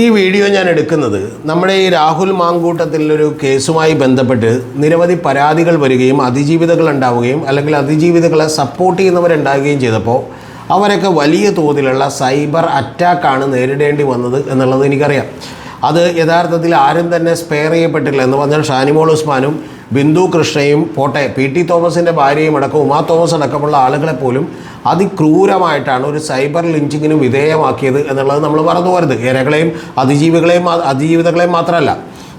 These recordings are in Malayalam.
ഈ വീഡിയോ ഞാൻ എടുക്കുന്നത് നമ്മുടെ ഈ രാഹുൽ മാങ്കൂട്ടത്തിലൊരു കേസുമായി ബന്ധപ്പെട്ട് നിരവധി പരാതികൾ വരികയും അതിജീവിതകൾ ഉണ്ടാവുകയും അല്ലെങ്കിൽ അതിജീവിതകളെ സപ്പോർട്ട് ചെയ്യുന്നവരുണ്ടാവുകയും ചെയ്തപ്പോൾ അവരൊക്കെ വലിയ തോതിലുള്ള സൈബർ അറ്റാക്കാണ് നേരിടേണ്ടി വന്നത് എന്നുള്ളത് എനിക്കറിയാം. അത് യഥാർത്ഥത്തിൽ ആരും തന്നെ സ്പെയർ ചെയ്യപ്പെട്ടില്ല എന്ന് പറഞ്ഞാൽ ഷാനിമോൾ ഉസ്മാനും ബിന്ദു കൃഷ്ണയും പോട്ടെ പി ടി തോമസിന്റെ ഭാര്യയും അടക്കം ഉമാ തോമസ് അടക്കമുള്ള ആളുകളെ പോലും അതിക്രൂരമായിട്ടാണ് ഒരു സൈബർ ലിഞ്ചിങ്ങിന് വിധേയമാക്കിയത് എന്നുള്ളത് നമ്മൾ മറന്നു പോരുത് ഇരകളെയും അതിജീവികളെയും അതിജീവിതകളെയും മാത്രമല്ല.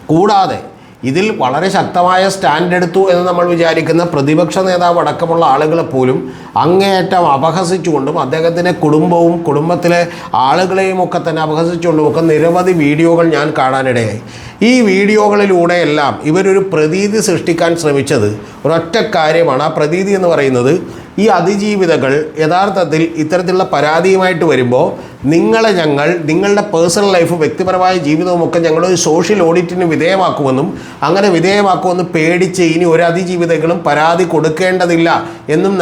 കൂടാതെ ഇതിൽ വളരെ ശക്തമായ സ്റ്റാൻഡ് എടുത്തു എന്ന് നമ്മൾ വിചാരിക്കുന്ന പ്രതിപക്ഷ നേതാവ് അടക്കമുള്ള ആളുകളെ പോലും അങ്ങേയറ്റം അപഹസിച്ചുകൊണ്ടും അദ്ദേഹത്തിന്റെ കുടുംബവും കുടുംബത്തിലെ ആളുകളെയും ഒക്കെ തന്നെ അപഹസിച്ചുകൊണ്ടും ഒക്കെ നിരവധി വീഡിയോകൾ ഞാൻ കാണാനിടയായി. ഈ വീഡിയോകളിലൂടെയെല്ലാം ഇവരൊരു പ്രതീതി സൃഷ്ടിക്കാൻ ശ്രമിച്ചത് ഒരൊറ്റ കാര്യമാണ്. ആ പ്രതീതി എന്ന് പറയുന്നത് ഈ അതിജീവിതകൾ യഥാർത്ഥത്തിൽ ഇത്തരത്തിലുള്ള പരാതിയുമായിട്ട് വരുമ്പോൾ നിങ്ങളെ ഞങ്ങൾ നിങ്ങളുടെ പേഴ്സണൽ ലൈഫ് വ്യക്തിപരമായ ജീവിതവും ഒക്കെ ഞങ്ങളൊരു സോഷ്യൽ ഓഡിറ്റിന് വിധേയമാക്കുമെന്നും അങ്ങനെ വിധേയമാക്കുമെന്ന് പേടിച്ച് ഇനി ഒരു അതിജീവിതകളും പരാതി കൊടുക്കേണ്ടതില്ല എന്നും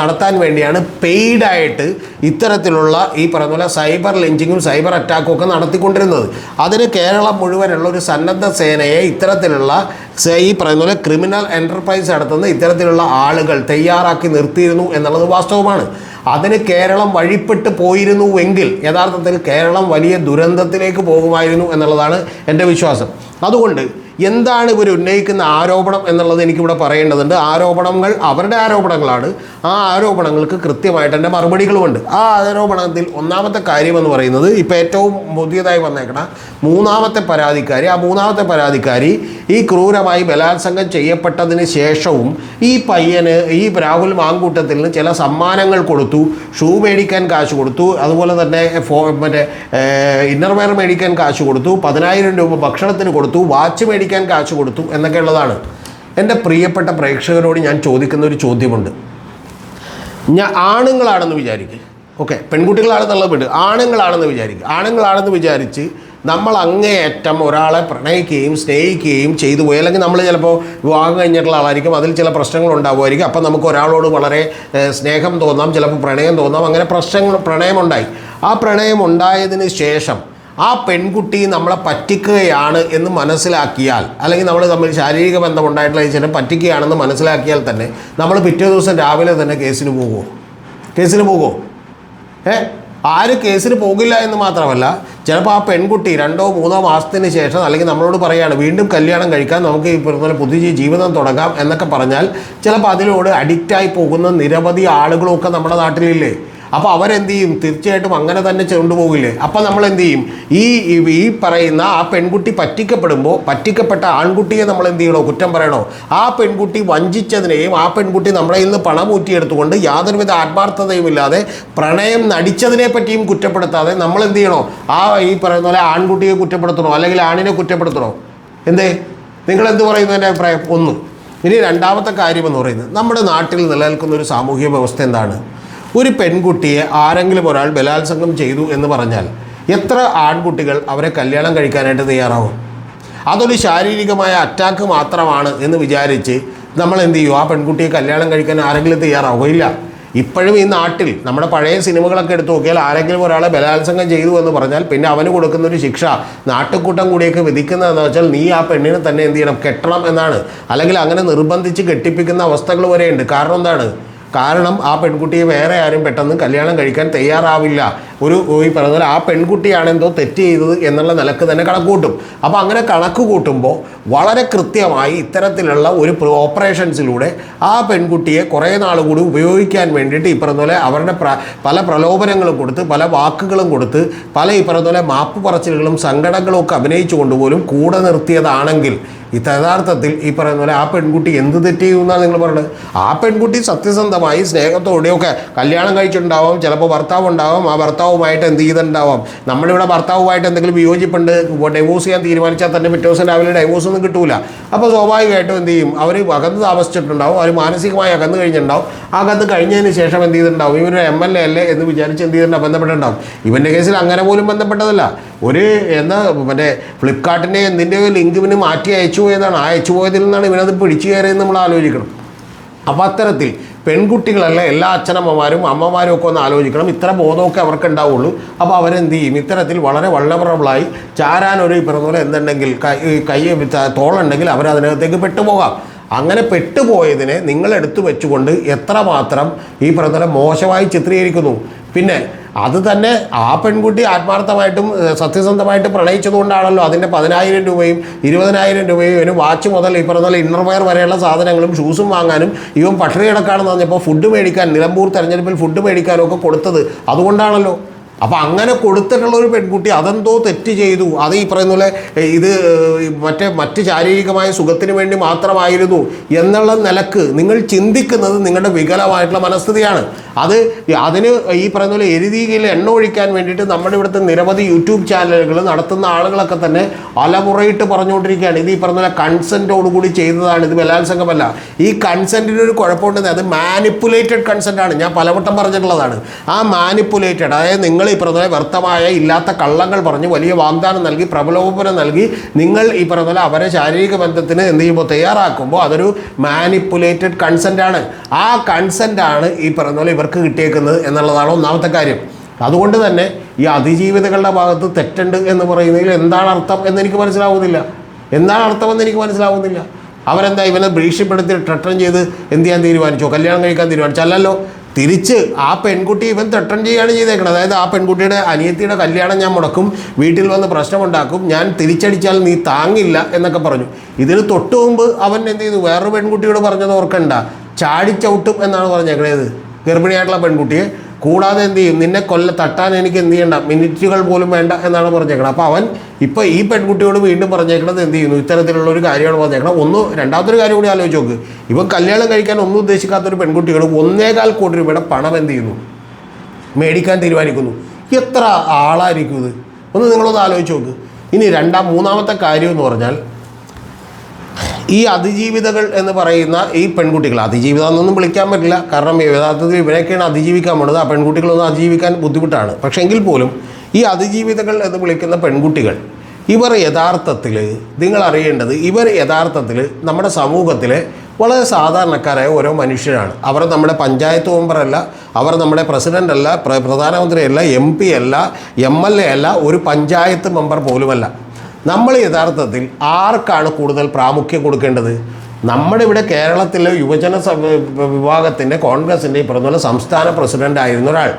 നടത്താൻ വേണ്ടിയാണ് പെയ്ഡായിട്ട് ഇത്തരത്തിലുള്ള ഈ പറഞ്ഞ പോലെ സൈബർ ലിഞ്ചിങ്ങും സൈബർ അറ്റാക്കും ഒക്കെ നടത്തിക്കൊണ്ടിരുന്നത്. അതിന് കേരളം മുഴുവനുള്ള ഒരു സന്നദ്ധ സേനയെ ഇത്തരത്തിലുള്ള ഈ പറയുന്ന പോലെ ക്രിമിനൽ എന്റർപ്രൈസ് നടത്തുന്ന ഇത്തരത്തിലുള്ള ആളുകൾ തയ്യാറാക്കി നിർത്തിയിരുന്നു എന്നുള്ളത് വാസ്തവമാണ്. അതിന് കേരളം വഴിപ്പെട്ട് പോയിരുന്നുവെങ്കിൽ യഥാർത്ഥത്തിൽ കേരളം വലിയ ദുരന്തത്തിലേക്ക് പോകുമായിരുന്നു എന്നുള്ളതാണ് എന്റെ വിശ്വാസം. അതുകൊണ്ട് എന്താണ് ഇവർ ഉന്നയിക്കുന്ന ആരോപണം എന്നുള്ളത് എനിക്കിവിടെ പറയേണ്ടതുണ്ട്. ആരോപണങ്ങൾ അവരുടെ ആരോപണങ്ങളാണ്. ആ ആരോപണങ്ങൾക്ക് കൃത്യമായിട്ട് എന്റെ മറുപടികളുമുണ്ട്. ആ ആരോപണത്തിൽ ഒന്നാമത്തെ കാര്യം എന്ന് പറയുന്നത് ഇപ്പോൾ ഏറ്റവും പുതിയതായി വന്നേക്കണ മൂന്നാമത്തെ പരാതിക്കാരി ആ മൂന്നാമത്തെ പരാതിക്കാരി ഈ ക്രൂരമായി ബലാത്സംഗം ചെയ്യപ്പെട്ടതിന് ശേഷവും ഈ പയ്യന് ഈ രാഹുൽ മാങ്കൂട്ടത്തിന് ചില സമ്മാനങ്ങൾ കൊടുത്തു. ഷൂ മേടിക്കാൻ കാശ് കൊടുത്തു. അതുപോലെ തന്നെ ഫോ മറ്റേ ഇന്നർവെയർ മേടിക്കാൻ കാശ് കൊടുത്തു. പതിനായിരം രൂപ ഭക്ഷണത്തിന് കൊടുത്തു. വാച്ച് മേടിക്കാൻ കാശ് കൊടുത്തു എന്നൊക്കെ ഉള്ളതാണ്. എന്റെ പ്രിയപ്പെട്ട പ്രേക്ഷകരോട് ഞാൻ ചോദിക്കുന്ന ഒരു ചോദ്യമുണ്ട്. ഞാൻ ആണുങ്ങളാണെന്ന് വിചാരിക്കുക ഓക്കെ പെൺകുട്ടികളാണെന്നുള്ളത് വിട്. ആണുങ്ങളാണെന്ന് വിചാരിക്കുക ആണുങ്ങളാണെന്ന് വിചാരിച്ച് നമ്മൾ അങ്ങേയറ്റം ഒരാളെ പ്രണയിക്കുകയും സ്നേഹിക്കുകയും ചെയ്തു പോയി. അല്ലെങ്കിൽ നമ്മൾ ചിലപ്പോൾ വിവാഹം കഴിഞ്ഞിട്ടുള്ള ആളായിരിക്കും. അതിൽ ചില പ്രശ്നങ്ങൾ ഉണ്ടാവുമായിരിക്കും. അപ്പം നമുക്ക് ഒരാളോട് വളരെ സ്നേഹം തോന്നാം ചിലപ്പോൾ പ്രണയം തോന്നാം. അങ്ങനെ പ്രശ്നങ്ങൾ പ്രണയമുണ്ടായി. ആ പ്രണയം ഉണ്ടായതിന് ശേഷം ആ പെൺകുട്ടി നമ്മളെ പറ്റിക്കുകയാണ് എന്ന് മനസ്സിലാക്കിയാൽ അല്ലെങ്കിൽ നമ്മൾ തമ്മിൽ ശാരീരിക ബന്ധം ഉണ്ടായിട്ടുള്ള ചില പറ്റിക്കുകയാണെന്ന് മനസ്സിലാക്കിയാൽ തന്നെ നമ്മൾ പിറ്റേ ദിവസം രാവിലെ തന്നെ കേസിന് പോകുമോ കേസിന് പോകുമോ ഏ? ആര് കേസിന് പോകില്ല എന്ന് മാത്രമല്ല ചിലപ്പോൾ ആ പെൺകുട്ടി രണ്ടോ മൂന്നോ മാസത്തിന് ശേഷം അല്ലെങ്കിൽ നമ്മളോട് പറയുകയാണ് വീണ്ടും കല്യാണം കഴിക്കാം നമുക്ക് ഇപ്പോൾ പുതിയ ജീവിതം തുടങ്ങാം എന്നൊക്കെ പറഞ്ഞാൽ ചിലപ്പോൾ അതിനോട് അഡിക്റ്റായി പോകുന്ന നിരവധി ആളുകളൊക്കെ നമ്മുടെ നാട്ടിലില്ലേ? അപ്പോൾ അവരെന്ത് ചെയ്യും തീർച്ചയായിട്ടും അങ്ങനെ തന്നെ കൊണ്ടുപോകില്ലേ അപ്പോൾ നമ്മൾ എന്ത് ചെയ്യും ഈ ഈ- പറയുന്ന ആ പെൺകുട്ടി പറ്റിക്കപ്പെടുമ്പോൾ പറ്റിക്കപ്പെട്ട ആൺകുട്ടിയെ നമ്മൾ എന്ത് ചെയ്യണോ കുറ്റം പറയണോ? ആ പെൺകുട്ടി വഞ്ചിച്ചതിനെയും ആ പെൺകുട്ടി നമ്മളെ നിന്ന് പണം ഊറ്റിയെടുത്തുകൊണ്ട് യാതൊരുവിധ ആത്മാർത്ഥതയും ഇല്ലാതെ പ്രണയം നടിച്ചതിനെ പറ്റിയും കുറ്റപ്പെടുത്താതെ നമ്മൾ എന്ത് ചെയ്യണോ ആ ഈ പറയുന്ന പോലെ ആൺകുട്ടിയെ കുറ്റപ്പെടുത്തണോ? അല്ലെങ്കിൽ ആണിനെ കുറ്റപ്പെടുത്തണോ? എന്തേ? നിങ്ങൾ എന്ത് പറയുന്നു എന്റെ അഭിപ്രായം? ഒന്ന്. ഇനി രണ്ടാമത്തെ കാര്യം എന്ന് പറയുന്നത് നമ്മുടെ നാട്ടിൽ നിലനിൽക്കുന്ന ഒരു സാമൂഹ്യ വ്യവസ്ഥ എന്താണ്? ഒരു പെൺകുട്ടിയെ ആരെങ്കിലും ഒരാൾ ബലാത്സംഗം ചെയ്തു എന്ന് പറഞ്ഞാൽ എത്ര ആൺകുട്ടികൾ അവരെ കല്യാണം കഴിക്കാനായിട്ട് തയ്യാറാവും? അതൊരു ശാരീരികമായ അറ്റാക്ക് മാത്രമാണ് എന്ന് വിചാരിച്ച് നമ്മൾ എന്ത് ചെയ്യും? ആ പെൺകുട്ടിയെ കല്യാണം കഴിക്കാൻ ആരെങ്കിലും തയ്യാറാവുകയില്ല. ഇപ്പോഴും ഈ നാട്ടിൽ നമ്മുടെ പഴയ സിനിമകളൊക്കെ എടുത്തു നോക്കിയാൽ ആരെങ്കിലും ഒരാളെ ബലാത്സംഗം ചെയ്തു എന്ന് പറഞ്ഞാൽ പിന്നെ അവന് കൊടുക്കുന്ന ഒരു ശിക്ഷ നാട്ടുകൂട്ടം കൂടിയൊക്കെ വിധിക്കുന്നതെന്ന് വെച്ചാൽ നീ ആ പെണ്ണിനെ തന്നെ എന്ത് ചെയ്യണം? കെട്ടണം എന്നാണ്. അല്ലെങ്കിൽ അങ്ങനെ നിർബന്ധിച്ച് കെട്ടിപ്പിക്കുന്ന അവസ്ഥകൾ വരെയുണ്ട്. കാരണം എന്താണ്? കാരണം ആ പെൺകുട്ടിയെ വേറെ ആരും പെട്ടെന്ന് കല്യാണം കഴിക്കാൻ തയ്യാറാവില്ല. ഒരു ഈ പറഞ്ഞ ആ പെൺകുട്ടിയാണ് എന്തോ തെറ്റ് ചെയ്തത് എന്നുള്ള നിലയ്ക്ക് തന്നെ കണക്ക് കൂട്ടും അപ്പോൾ അങ്ങനെ കണക്ക് കൂട്ടുമ്പോൾ വളരെ കൃത്യമായി ഇത്തരത്തിലുള്ള ഒരു ഓപ്പറേഷൻസിലൂടെ ആ പെൺകുട്ടിയെ കുറേ നാൾ കൂടി ഉപയോഗിക്കാൻ വേണ്ടിയിട്ട് ഈ പറഞ്ഞ പോലെ അവരുടെ പല പ്രലോഭനങ്ങളും കൊടുത്ത് പല വാക്കുകളും കൊടുത്ത് പല ഈ പറഞ്ഞ പോലെ മാപ്പ് പറച്ചിലുകളും സങ്കടങ്ങളും ഒക്കെ അഭിനയിച്ചു കൊണ്ടുപോലും കൂടെ നിർത്തിയതാണെങ്കിൽ യഥാർത്ഥത്തിൽ ഈ പറയുന്ന പോലെ ആ പെൺകുട്ടി എന്ത് തെറ്റ് ചെയ്യുമെന്നാണ് നിങ്ങൾ പറയുന്നത്? ആ പെൺകുട്ടി സത്യസന്ധമായി സ്നേഹത്തോടെയൊക്കെ കല്യാണം കഴിച്ചിട്ടുണ്ടാവാം ചിലപ്പോൾ ഭർത്താവ് ഉണ്ടാവാം ആ ഭർത്താവുമായിട്ട് എന്ത് ചെയ്തിട്ടുണ്ടാവാം. നമ്മളിവിടെ ഭർത്താവുമായിട്ട് എന്തെങ്കിലും വിയോജിപ്പുണ്ട് ഡൈവോഴ്സ് ചെയ്യാൻ തീരുമാനിച്ചാൽ തന്നെ പിറ്റേ ദിവസം രാവിലെ ഡൈവോഴ്സ് ഒന്നും കിട്ടൂല. അപ്പോൾ സ്വാഭാവികമായിട്ടും എന്ത് ചെയ്യും? അവർ അകന്ന് താമസിച്ചിട്ടുണ്ടാവും അവർ മാനസികമായി അകന്ന് കഴിഞ്ഞിട്ടുണ്ടാവും. അകന്ന് കഴിഞ്ഞതിന് ശേഷം എന്ത് ചെയ്തിട്ടുണ്ടാവും? ഇവരൊരു എം എൽ എ അല്ലേ എന്ന് വിചാരിച്ച് എന്ത് ചെയ്തിട്ടുണ്ടാവും? ബന്ധപ്പെട്ടിട്ടുണ്ടാവും. ഇവന്റെ കേസിൽ അങ്ങനെ പോലും ബന്ധപ്പെട്ടതല്ല. ഒരു എന്താ മറ്റേ ഫ്ലിപ്കാർട്ടിന്റെ എന്തിന്റെ ലിങ്ക് ഇവന് മാറ്റി അയച്ചു പോയതാണ് ആ അയച്ചു പോയതിൽ നിന്നാണ് ഇവനത് പിടിച്ചു കയറിയെന്ന് നമ്മൾ ആലോചിക്കണം. അപ്പോൾ അത്തരത്തിൽ പെൺകുട്ടികളല്ല എല്ലാ അച്ഛനമ്മമാരും അമ്മമാരും ഒക്കെ ഒന്ന് ആലോചിക്കണം. ഇത്ര ബോധമൊക്കെ അവർക്ക് ഉണ്ടാവുള്ളൂ. അപ്പോൾ അവരെന്ത് ചെയ്യും? ഇത്തരത്തിൽ വളരെ വള്ളവറബിളായി ചാരാനൊരു ഒരു പറഞ്ഞ പോലെ എന്തുണ്ടെങ്കിൽ കൈ കൈ തോളുണ്ടെങ്കിൽ അവരതിനകത്തേക്ക് പെട്ടുപോകാം. അങ്ങനെ പെട്ടുപോയതിനെ നിങ്ങൾ എടുത്തു വെച്ചുകൊണ്ട് എത്രമാത്രം ഈ പറഞ്ഞ മോശമായി ചിത്രീകരിക്കുന്നു. പിന്നെ അത് തന്നെ ആ പെൺകുട്ടി ആത്മാർത്ഥമായിട്ടും സത്യസന്ധമായിട്ട് പ്രണയിച്ചതുകൊണ്ടാണല്ലോ അതിന്റെ പതിനായിരം രൂപയും ഇരുപതിനായിരം രൂപയും ഇവന് വാച്ച് മുതൽ ഈ പറഞ്ഞ ഇന്നർവെയർ വരെയുള്ള സാധനങ്ങളും ഷൂസും വാങ്ങാനും ഇവൻ പട്ടിണി കിടക്കാണെന്ന് പറഞ്ഞപ്പോൾ ഫുഡ് മേടിക്കാൻ നിലമ്പൂർ തെരഞ്ഞെടുപ്പിൽ ഫുഡ് മേടിക്കാനും ഒക്കെ കൊടുത്തത്. അതുകൊണ്ടാണല്ലോ അപ്പം അങ്ങനെ കൊടുത്തിട്ടുള്ള ഒരു പെൺകുട്ടി അതെന്തോ തെറ്റ് ചെയ്തു. അത് ഈ പറയുന്ന പോലെ ഇത് മറ്റേ മറ്റ് ശാരീരികമായ സുഖത്തിന് വേണ്ടി മാത്രമായിരുന്നു എന്നുള്ള നിലയ്ക്ക് നിങ്ങൾ ചിന്തിക്കുന്നത് നിങ്ങളുടെ വികലമായിട്ടുള്ള മനസ്ഥിതിയാണ്. അത് അതിന് ഈ പറയുന്ന പോലെ എരുതിയിൽ എണ്ണ ഒഴിക്കാൻ വേണ്ടിയിട്ട് നമ്മുടെ ഇവിടുത്തെ നിരവധി യൂട്യൂബ് ചാനലുകൾ നടത്തുന്ന ആളുകളൊക്കെ തന്നെ അലമുറയിട്ട് പറഞ്ഞുകൊണ്ടിരിക്കുകയാണ്. ഇത് ഈ പറഞ്ഞ പോലെ കൺസെന്റോടുകൂടി ചെയ്തതാണ് ഇത് ബലാത്സംഗമല്ല. ഈ കൺസെന്റിന് ഒരു കുഴപ്പമുണ്ടെന്ന് അത് മാനിപ്പുലേറ്റഡ് കൺസെന്റ് ആണ്. ഞാൻ പലവട്ടം പറഞ്ഞിട്ടുള്ളതാണ്. ആ മാനിപ്പുലേറ്റഡ് അതായത് നിങ്ങൾ ഈ പറഞ്ഞ വ്യർത്ഥമായ ഇല്ലാത്ത കള്ളങ്ങൾ പറഞ്ഞ് വലിയ വാഗ്ദാനം നൽകി പ്രബലോപനം നൽകി നിങ്ങൾ ഈ പറഞ്ഞ അവരെ ശാരീരിക ബന്ധത്തിന് എന്ത് ചെയ്യുമ്പോൾ തയ്യാറാക്കുമ്പോൾ അതൊരു മാനിപ്പുലേറ്റഡ് കൺസെന്റ് ആണ്. ആ കൺസെന്റ് ആണ് ഈ പറഞ്ഞ ഇവർക്ക് കിട്ടിയേക്കുന്നത് എന്നുള്ളതാണ് ഒന്നാമത്തെ കാര്യം. അതുകൊണ്ട് തന്നെ ഈ അതിജീവിതകളുടെ ഭാഗത്ത് തെറ്റുണ്ട് എന്ന് പറയുന്നതിൽ എന്താണ് അർത്ഥം എന്ന് എനിക്ക് മനസ്സിലാവുന്നില്ല. എന്താണ് അർത്ഥമെന്ന് എനിക്ക് മനസ്സിലാവുന്നില്ല. അവരെന്താ ഇവനെ ഭീഷണിപ്പെടുത്തി ട്രട്ടൺ ചെയ്ത് എന്ത് ചെയ്യാൻ തീരുമാനിച്ചോ? കല്യാണം കഴിക്കാൻ തീരുമാനിച്ചോ അല്ലല്ലോ തിരിച്ച് ആ പെൺകുട്ടി ഇവൻ തെട്ടൻ ചെയ്യുകയാണ് ചെയ്തേക്കുന്നത് അതായത് ആ പെൺകുട്ടിയുടെ അനിയത്തിയുടെ കല്യാണം ഞാൻ മുടക്കും വീട്ടിൽ വന്ന് പ്രശ്നമുണ്ടാക്കും ഞാൻ തിരിച്ചടിച്ചാൽ നീ താങ്ങില്ല എന്നൊക്കെ പറഞ്ഞു. ഇതിന് തൊട്ട് മുമ്പ് അവൻ എന്ത് ചെയ്തു? വേറൊരു പെൺകുട്ടിയോട് പറഞ്ഞത് ഓർക്കണ്ട. ചാടിച്ചവിട്ടും എന്നാണ് പറഞ്ഞേക്കണേത്. ഗർഭിണിയായിട്ടുള്ള പെൺകുട്ടിയെ. കൂടാതെ എന്ത് ചെയ്യും? നിന്നെ കൊല്ല തട്ടാൻ എനിക്ക് എന്ത് ചെയ്യണ്ട? മിനിറ്റുകൾ പോലും വേണ്ട എന്നാണ് പറഞ്ഞേക്കുന്നത് അപ്പോൾ അവൻ ഇപ്പോൾ ഈ പെൺകുട്ടിയോട് വീണ്ടും പറഞ്ഞേക്കണത് എന്ത് ചെയ്യുന്നു? ഇത്തരത്തിലുള്ള ഒരു കാര്യമാണ് പറഞ്ഞേക്കണം ഒന്ന് രണ്ടാമത്തെ ഒരു കാര്യം കൂടി ആലോചിച്ച് നോക്ക്. ഇപ്പം കല്യാണം കഴിക്കാൻ ഒന്നും ഉദ്ദേശിക്കാത്തൊരു പെൺകുട്ടികൾ ഒന്നേകാൽ കോടി രൂപയുടെ പണം എന്ത് ചെയ്യുന്നു? മേടിക്കാൻ തീരുമാനിക്കുന്നു. എത്ര ആളായിരിക്കും ഇത്? ഒന്ന് നിങ്ങളൊന്ന് ആലോചിച്ച് നോക്ക്. ഇനി രണ്ടാം മൂന്നാമത്തെ കാര്യം എന്ന് പറഞ്ഞാൽ ഈ അതിജീവിതകൾ എന്ന് പറയുന്ന ഈ പെൺകുട്ടികൾ അതിജീവിതം എന്നൊന്നും വിളിക്കാൻ പറ്റില്ല. കാരണം യഥാർത്ഥത്തിൽ ഇവരെയൊക്കെയാണ് അതിജീവിക്കാൻ പോണത് ആ പെൺകുട്ടികളൊന്നും അതിജീവിക്കാൻ ബുദ്ധിമുട്ടാണ്. പക്ഷേ എങ്കിൽ പോലും ഈ അതിജീവിതകൾ എന്ന് വിളിക്കുന്ന പെൺകുട്ടികൾ ഇവർ യഥാർത്ഥത്തിൽ നിങ്ങൾ അറിയേണ്ടത് ഇവർ യഥാർത്ഥത്തിൽ നമ്മുടെ സമൂഹത്തിലെ വളരെ സാധാരണക്കാരായ ഓരോ മനുഷ്യരാണ്. അവർ നമ്മുടെ പഞ്ചായത്ത് മെമ്പറല്ല അവർ നമ്മുടെ പ്രസിഡന്റ് അല്ല പ്ര- പ്രധാനമന്ത്രിയല്ല എം പി അല്ല എം എൽ എ അല്ല ഒരു പഞ്ചായത്ത് മെമ്പർ പോലുമല്ല. നമ്മൾ യഥാർത്ഥത്തിൽ ആർക്കാണ് കൂടുതൽ പ്രാമുഖ്യം കൊടുക്കേണ്ടത്? നമ്മുടെ ഇവിടെ കേരളത്തിലെ യുവജന വിഭാഗത്തിന്റെ കോൺഗ്രസിന്റെ ഈ പറഞ്ഞ സംസ്ഥാന പ്രസിഡന്റ് ആയിരുന്ന ഒരാൾ.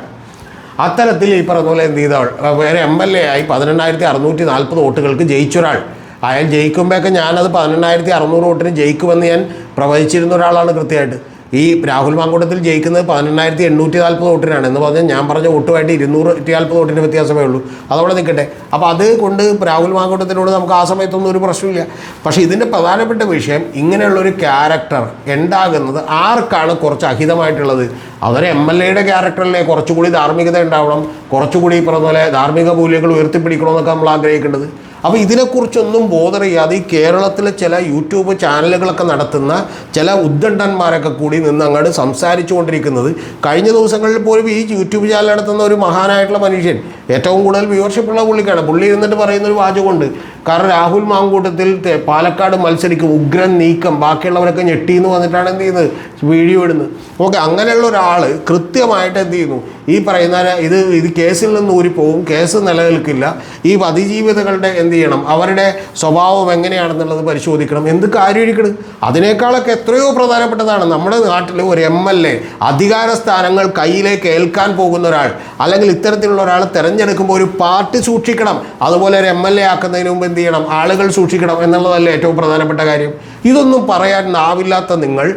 അത്തരത്തിൽ ഈ പറഞ്ഞ പോലെ എന്ത് ചെയ്ത വേറെ എം എൽ എ ആയി പതിനെണ്ണായിരത്തി അറുന്നൂറ്റി നാൽപ്പത് വോട്ടുകൾക്ക് ജയിച്ച ഒരാൾ. അയാൾ ജയിക്കുമ്പോഴൊക്കെ ഞാനത് പതിനെണ്ണായിരത്തി അറുന്നൂറ് വോട്ടിന് ജയിക്കുമെന്ന് ഞാൻ പ്രവചിച്ചിരുന്ന ഒരാളാണ് കൃത്യമായിട്ട്. ഈ രാഹുൽ മാങ്കൂട്ടത്തിൽ ജയിക്കുന്നത് പതിനെണ്ണായിരത്തി എണ്ണൂറ്റി നാൽപ്പത് വോട്ടിനാണ്. എന്ന് പറഞ്ഞാൽ ഞാൻ പറഞ്ഞ വോട്ടുമായിട്ട് ഇരുന്നൂറ്റി നാൽപ്പത് വോട്ടിന്റെ വ്യത്യാസമേ ഉള്ളൂ. അതവിടെ നിൽക്കട്ടെ. അപ്പോൾ അത് കൊണ്ട് രാഹുൽ മാങ്കൂട്ടത്തിനോട് നമുക്ക് ആ സമയത്തൊന്നും ഒരു പ്രശ്നമില്ല പക്ഷേ ഇതിന്റെ പ്രധാനപ്പെട്ട വിഷയം ഇങ്ങനെയുള്ളൊരു ക്യാരക്ടർ ഉണ്ടാകുന്നത് ആർക്കാണ് കുറച്ച് അഹിതമായിട്ടുള്ളത്? അതൊരു എം എൽ എയുടെ ക്യാരക്ടറിലെ കുറച്ചുകൂടി ധാർമ്മികത ഉണ്ടാവണം കുറച്ചുകൂടി പറഞ്ഞ പോലെ ധാർമ്മിക മൂല്യങ്ങൾ ഉയർത്തിപ്പിടിക്കണമെന്നൊക്കെ നമ്മൾ ആഗ്രഹിക്കേണ്ടത്. അപ്പോൾ ഇതിനെക്കുറിച്ചൊന്നും ബോധർ ചെയ്യാതെ ഈ കേരളത്തിലെ ചില യൂട്യൂബ് ചാനലുകളൊക്കെ നടത്തുന്ന ചില ഉദ്ദണ്ഡന്മാരൊക്കെ കൂടി നിന്ന് അങ്ങോട്ട് സംസാരിച്ചു കൊണ്ടിരിക്കുന്നത് കഴിഞ്ഞ ദിവസങ്ങളിൽ പോലും ഈ യൂട്യൂബ് ചാനൽ നടത്തുന്ന ഒരു മഹാനായിട്ടുള്ള മനുഷ്യൻ ഏറ്റവും കൂടുതൽ വ്യൂവർഷിപ്പുള്ള പുള്ളിക്കാണ്. പുള്ളി ഇരുന്നിട്ട് പറയുന്ന ഒരു വാചകമുണ്ട്. കാരണം രാഹുൽ മാങ്കൂട്ടത്തിൽ പാലക്കാട് മത്സരിക്കും. ഉഗ്രൻ നീക്കം. ബാക്കിയുള്ളവരൊക്കെ ഞെട്ടിന്ന് വന്നിട്ടാണ് എന്ത് ചെയ്യുന്നത്? വീഡിയോ ഇടുന്നത്. ഓക്കെ അങ്ങനെയുള്ള ഒരാൾ കൃത്യമായിട്ട് എന്ത് ചെയ്യുന്നു? ഈ പറയുന്ന ഇത് ഇത് കേസിൽ നിന്ന് ഊരിപ്പോവും കേസ് നിലനിൽക്കില്ല. ഈ അതിജീവിതകളുടെ എന്ത് ചെയ്യണം? അവരുടെ സ്വഭാവം എങ്ങനെയാണെന്നുള്ളത് പരിശോധിക്കണം. എന്ത് കാര്യം ഇരിക്കണം? അതിനേക്കാളൊക്കെ എത്രയോ പ്രധാനപ്പെട്ടതാണ് നമ്മുടെ നാട്ടിൽ ഒരു എം എൽ എ അധികാര സ്ഥാനങ്ങൾ കയ്യിലേക്ക് ഏൽക്കാൻ പോകുന്ന ഒരാൾ അല്ലെങ്കിൽ ഇത്തരത്തിലുള്ള ഒരാൾ തിരഞ്ഞെടുക്കുമ്പോൾ ഒരു പാർട്ടി സൂക്ഷിക്കണം. അതുപോലെ ഒരു എം എൽ എ ആക്കുന്നതിന് മുമ്പ് എന്ത് ചെയ്യണം ആളുകൾ സൂക്ഷിക്കണം എന്നുള്ളതല്ലേ ഏറ്റവും പ്രധാനപ്പെട്ട കാര്യം. ഇതൊന്നും പറയാൻ നാവില്ലാത്ത നിങ്ങൾ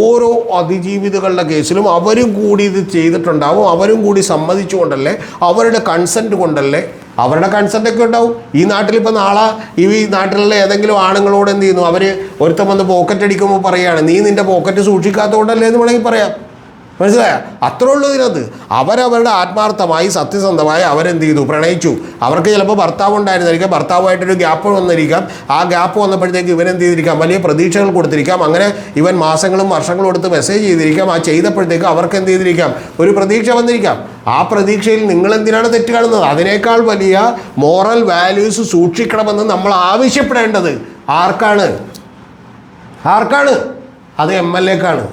ഓരോ അതിജീവിതകളുടെ കേസിലും അവരും കൂടി ഇത് ചെയ്തിട്ടുണ്ടാവും. അവരും കൂടി സമ്മതിച്ചുകൊണ്ടല്ലേ അവരുടെ കൺസെന്റ് കൊണ്ടല്ലേ അവരുടെ കൺസെന്റ് ഒക്കെ ഉണ്ടാവും. ഈ നാട്ടിൽ ഇപ്പോൾ നാളെ ഈ നാട്ടിലുള്ള ഏതെങ്കിലും ആണുങ്ങളോട് എന്ത് ചെയ്യുന്നു? അവർ ഒരുത്തം വന്ന് പോക്കറ്റ് അടിക്കുമ്പോൾ പറയുകയാണ് നീ നിന്റെ പോക്കറ്റ് സൂക്ഷിക്കാത്തതുകൊണ്ടല്ലേ എന്ന് വേണമെങ്കിൽ പറയാം. മനസ്സിലായ? അത്രേ ഉള്ളൂ ഇതിനകത്ത്. അവരവരുടെ ആത്മാർത്ഥമായി സത്യസന്ധമായി അവരെന്ത് ചെയ്തു പ്രണയിച്ചു. അവർക്ക് ചിലപ്പോൾ ഭർത്താവ് ഉണ്ടായിരുന്നിരിക്കാം ഭർത്താവുമായിട്ടൊരു ഗ്യാപ്പ് വന്നിരിക്കാം. ആ ഗ്യാപ്പ് വന്നപ്പോഴത്തേക്ക് ഇവൻ എന്ത് ചെയ്തിരിക്കാം വലിയ പ്രതീക്ഷകൾ കൊടുത്തിരിക്കാം. അങ്ങനെ ഇവൻ മാസങ്ങളും വർഷങ്ങളും എടുത്ത് മെസ്സേജ് ചെയ്തിരിക്കാം. ആ ചെയ്തപ്പോഴത്തേക്ക് അവർക്ക് എന്ത് ചെയ്തിരിക്കാം ഒരു പ്രതീക്ഷ വന്നിരിക്കാം. ആ പ്രതീക്ഷയിൽ നിങ്ങൾ എന്തിനാണ് തെറ്റ് കാണുന്നത്? അതിനേക്കാൾ വലിയ മോറൽ വാല്യൂസ് സൂക്ഷിക്കണമെന്ന് നമ്മൾ ആവശ്യപ്പെടേണ്ടത് ആർക്കാണ്? ആർക്കാണ്? അത് എം എൽ എക്കാണ്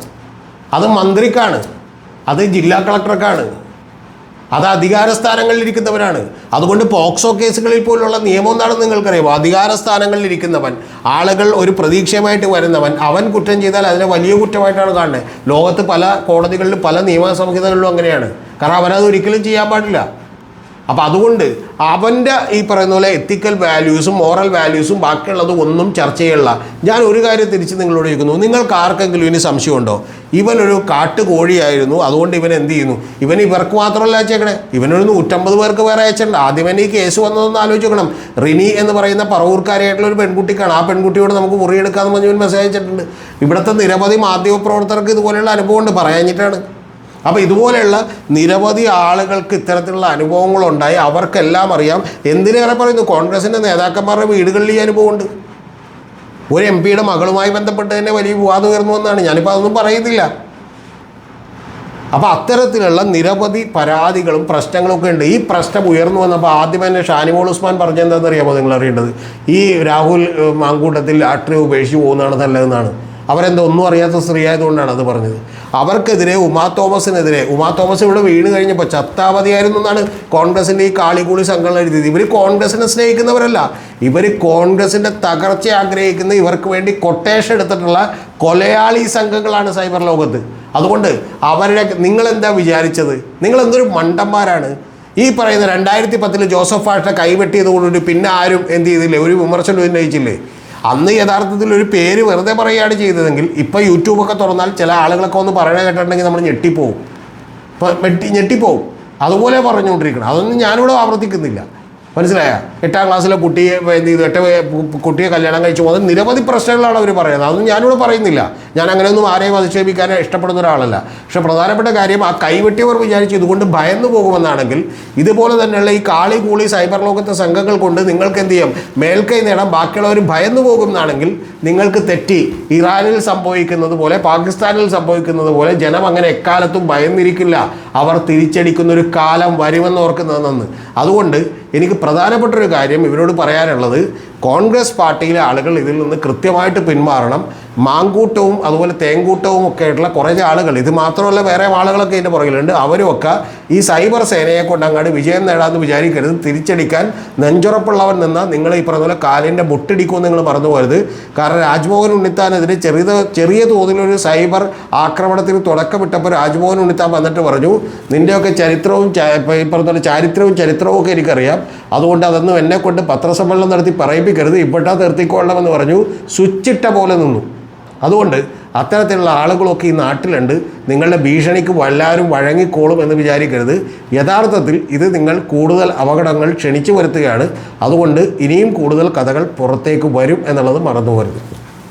അത് മന്ത്രിക്കാണ്. അത് ജില്ലാ കളക്ടർക്കാണ്. അത് അധികാര സ്ഥാനങ്ങളിൽ ഇരിക്കുന്നവരാണ്. അതുകൊണ്ട് പോക്സോ കേസുകളിൽ പോലുള്ള നിയമം എന്താണെന്ന് നിങ്ങൾക്കറിയാമോ അധികാര സ്ഥാനങ്ങളിൽ ഇരിക്കുന്നവൻ ആളുകൾ ഒരു പ്രതീക്ഷയുമായിട്ട് വരുന്നവൻ അവൻ കുറ്റം ചെയ്താൽ അതിനെ വലിയ കുറ്റമായിട്ടാണ് കാണുന്നത്. ലോകത്ത് പല കോടതികളിലും പല നിയമ സംഹിതകളിലും അങ്ങനെയാണ്. കാരണം അവനത് ഒരിക്കലും ചെയ്യാൻ പാടില്ല. അപ്പം അതുകൊണ്ട് അവന്റെ ഈ പറയുന്ന പോലെ എത്തിക്കൽ വാല്യൂസും മോറൽ വാല്യൂസും ബാക്കിയുള്ളത് ഒന്നും ചർച്ച ചെയ്യുള്ള ഞാൻ ഒരു കാര്യം തിരിച്ച് നിങ്ങളോട് ചോദിക്കുന്നു. നിങ്ങൾക്ക് ആർക്കെങ്കിലും ഇനി സംശയമുണ്ടോ? ഇവനൊരു കാട്ടുകോഴിയായിരുന്നു. അതുകൊണ്ട് ഇവൻ എന്ത് ചെയ്യുന്നു? ഇവൻ ഇവർക്ക് മാത്രമല്ല അയച്ചേക്കണേ. ഇവനൊരു നൂറ്റമ്പത് പേർക്ക് വേറെ അയച്ചിട്ടുണ്ട്. ആദ്യം ഈ കേസ് വന്നതെന്ന് ആലോചിക്കണം. റിനി എന്ന് പറയുന്ന പറവൂർക്കാരായിട്ടുള്ള ഒരു പെൺകുട്ടിക്കാണ്. ആ പെൺകുട്ടിയോട് നമുക്ക് മുറിയെടുക്കാമെന്ന് പറഞ്ഞ് ഇവൻ മെസ്സേജ് അയച്ചിട്ടുണ്ട്. ഇവിടുത്തെ നിരവധി മാധ്യമപ്രവർത്തകർക്ക് ഇതുപോലെയുള്ള അനുഭവം ഉണ്ട് പറയാഞ്ഞിട്ടാണ്. അപ്പോൾ ഇതുപോലെയുള്ള നിരവധി ആളുകൾക്ക് ഇത്തരത്തിലുള്ള അനുഭവങ്ങളുണ്ടായി. അവർക്കെല്ലാം അറിയാം. എന്തിനേറെ പറയുന്നു? കോൺഗ്രസിന്റെ നേതാക്കന്മാരുടെ വീടുകളിൽ ഈ അനുഭവമുണ്ട്. ഒരു എം പിയുടെ മകളുമായി ബന്ധപ്പെട്ട് തന്നെ വലിയ വിവാദം ഉയർന്നു വന്നാണ്. ഞാനിപ്പോൾ അതൊന്നും പറയുന്നില്ല. അപ്പോൾ അത്തരത്തിലുള്ള നിരവധി പരാതികളും പ്രശ്നങ്ങളൊക്കെ ഉണ്ട്. ഈ പ്രശ്നം ഉയർന്നു വന്നപ്പോൾ ആദ്യം തന്നെ ഷാനിമോൾ ഉസ്മാൻ പറഞ്ഞെന്താണെന്ന് അറിയാമോ? നിങ്ങൾ അറിയേണ്ടത്. ഈ രാഹുൽ മാങ്കൂട്ടത്തിൽ രാഷ്ട്രീയം ഉപേക്ഷിച്ച് പോകുന്നതാണ് നല്ലതെന്നാണ്. അവരെന്താ ഒന്നും അറിയാത്ത സ്ത്രീ ആയതുകൊണ്ടാണ് അത് പറഞ്ഞത്. അവർക്കെതിരെ ഉമാ തോമസിനെതിരെ ഉമാ തോമസ് ഇവിടെ വീണ് കഴിഞ്ഞപ്പോൾ ചത്താവതിയായിരുന്നു എന്നാണ് കോൺഗ്രസിന്റെ ഈ കാളികൂളി സംഘടന എഴുതിയത്. ഇവർ കോൺഗ്രസിനെ സ്നേഹിക്കുന്നവരല്ല. ഇവർ കോൺഗ്രസിന്റെ തകർച്ച ആഗ്രഹിക്കുന്ന ഇവർക്ക് വേണ്ടി കൊട്ടേഷൻ എടുത്തിട്ടുള്ള കൊലയാളി സംഘങ്ങളാണ് സൈബർ ലോകത്ത്. അതുകൊണ്ട് അവരുടെ നിങ്ങളെന്താ വിചാരിച്ചത്? നിങ്ങൾ എന്തൊരു മണ്ടന്മാരാണ്? ഈ പറയുന്ന രണ്ടായിരത്തി പത്തിൽ ജോസഫ് ആഷ്ട കൈവെട്ടിയതുകൊണ്ട് പിന്നെ ആരും എന്ത് ചെയ്തില്ലേ? ഒരു വിമർശനം ഉന്നയിച്ചില്ലേ? അന്ന് യഥാർത്ഥത്തിൽ ഒരു പേര് വെറുതെ പറയുകയാണ് ചെയ്തതെങ്കിൽ ഇപ്പോൾ യൂട്യൂബൊക്കെ തുറന്നാൽ ചില ആളുകളൊക്കെ ഒന്ന് പറയണ കേട്ടിട്ടുണ്ടെങ്കിൽ നമ്മൾ ഞെട്ടിപ്പോവും. വെട്ടി ഞെട്ടിപ്പോവും. അതുപോലെ പറഞ്ഞുകൊണ്ടിരിക്കണം. അതൊന്നും ഞാനിവിടെ ആവർത്തിക്കുന്നില്ല. മനസ്സിലായ? എട്ടാം ക്ലാസ്സിലെ കുട്ടിയെ എട്ട് കുട്ടിയെ കല്യാണം കഴിച്ചു. പോകുന്നത് നിരവധി പ്രശ്നങ്ങളാണ് അവർ പറയുന്നത്. അതൊന്നും ഞാനിവിടെ പറയുന്നില്ല. ഞാൻ അങ്ങനെയൊന്നും ആരെയും അധിക്ഷേപിക്കാൻ ഇഷ്ടപ്പെടുന്ന ഒരാളല്ല. പക്ഷെ പ്രധാനപ്പെട്ട കാര്യം ആ കൈവെട്ടിയവർ വിചാരിച്ച് ഇതുകൊണ്ട് ഭയന്നു പോകുമെന്നാണെങ്കിൽ ഇതുപോലെ തന്നെയുള്ള ഈ കാളി കൂളി സൈബർ ലോകത്തെ സംഘങ്ങൾ കൊണ്ട് നിങ്ങൾക്ക് എന്ത് ചെയ്യാം? മേൽക്കൈ നേടാം ബാക്കിയുള്ളവർ ഭയന്നു പോകുമെന്നാണെങ്കിൽ നിങ്ങൾക്ക് തെറ്റി. ഇറാനിൽ സംഭവിക്കുന്നത് പോലെ പാകിസ്ഥാനിൽ സംഭവിക്കുന്നത് പോലെ ജനം അങ്ങനെ എക്കാലത്തും ഭയന്നിരിക്കില്ല. അവർ തിരിച്ചടിക്കുന്ന ഒരു കാലം വരുമെന്ന് ഓർക്കുന്നത് നന്ന് അതുകൊണ്ട് എനിക്ക് പ്രധാനപ്പെട്ട ഒരു കാര്യം ഇവരോട് പറയാനുള്ളത് കോൺഗ്രസ് പാർട്ടിയിലെ ആളുകൾ ഇതിൽ നിന്ന് കൃത്യമായിട്ട് പിന്മാറണം. മാങ്കൂട്ടവും അതുപോലെ തേങ്കൂട്ടവും ഒക്കെ ആയിട്ടുള്ള കുറേ ആളുകൾ ഇത് മാത്രമല്ല വേറെ ആളുകളൊക്കെ ഇതിന്റെ പുറകിലുണ്ട്. അവരുമൊക്കെ ഈ സൈബർ സേനയെ കൊണ്ട് അങ്ങോട്ട് വിജയം നേടാമെന്ന് വിചാരിക്കരുത്. തിരിച്ചടിക്കാൻ നെഞ്ചുറപ്പുള്ളവൻ നിന്നാൽ നിങ്ങൾ ഈ പറഞ്ഞ പോലെ കാലിന്റെ മുട്ടിടിക്കുമെന്ന് നിങ്ങൾ മറന്നു പോകരുത്. കാരണം രാജ്മോഹൻ ഉണ്ണിത്താനെതിരെ ചെറിയ ചെറിയ തോതിലൊരു സൈബർ ആക്രമണത്തിന് തുടക്കമിട്ടപ്പോൾ രാജ്മോഹൻ ഉണ്ണിത്താൻ വന്നിട്ട് പറഞ്ഞു നിന്റെയൊക്കെ ചരിത്രവും ഈ പറഞ്ഞ പോലെ ചാരിത്രവും ചരിത്രവും ഒക്കെ എനിക്കറിയാം. അതുകൊണ്ട് അതൊന്നും എന്നെ കൊണ്ട് പത്രസമ്മേളനം നടത്തി പറയിപ്പിക്കരുത് ഇപ്പോഴാ നിർത്തിക്കൊള്ളണമെന്ന് പറഞ്ഞു സ്വിച്ചിട്ട പോലെ നിന്നു. അതുകൊണ്ട് അത്തരത്തിലുള്ള ആളുകളൊക്കെ ഈ നാട്ടിലുണ്ട്. നിങ്ങളുടെ ഭീഷണിക്ക് വല്ലാരും വഴങ്ങിക്കോളും എന്ന് വിചാരിക്കരുത്. യഥാർത്ഥത്തിൽ ഇത് നിങ്ങൾ കൂടുതൽ അപകടങ്ങൾ ക്ഷണിച്ചു വരുത്തുകയാണ്. അതുകൊണ്ട് ഇനിയും കൂടുതൽ കഥകൾ പുറത്തേക്ക് വരും എന്നുള്ളത് മറന്നു പോകരുത്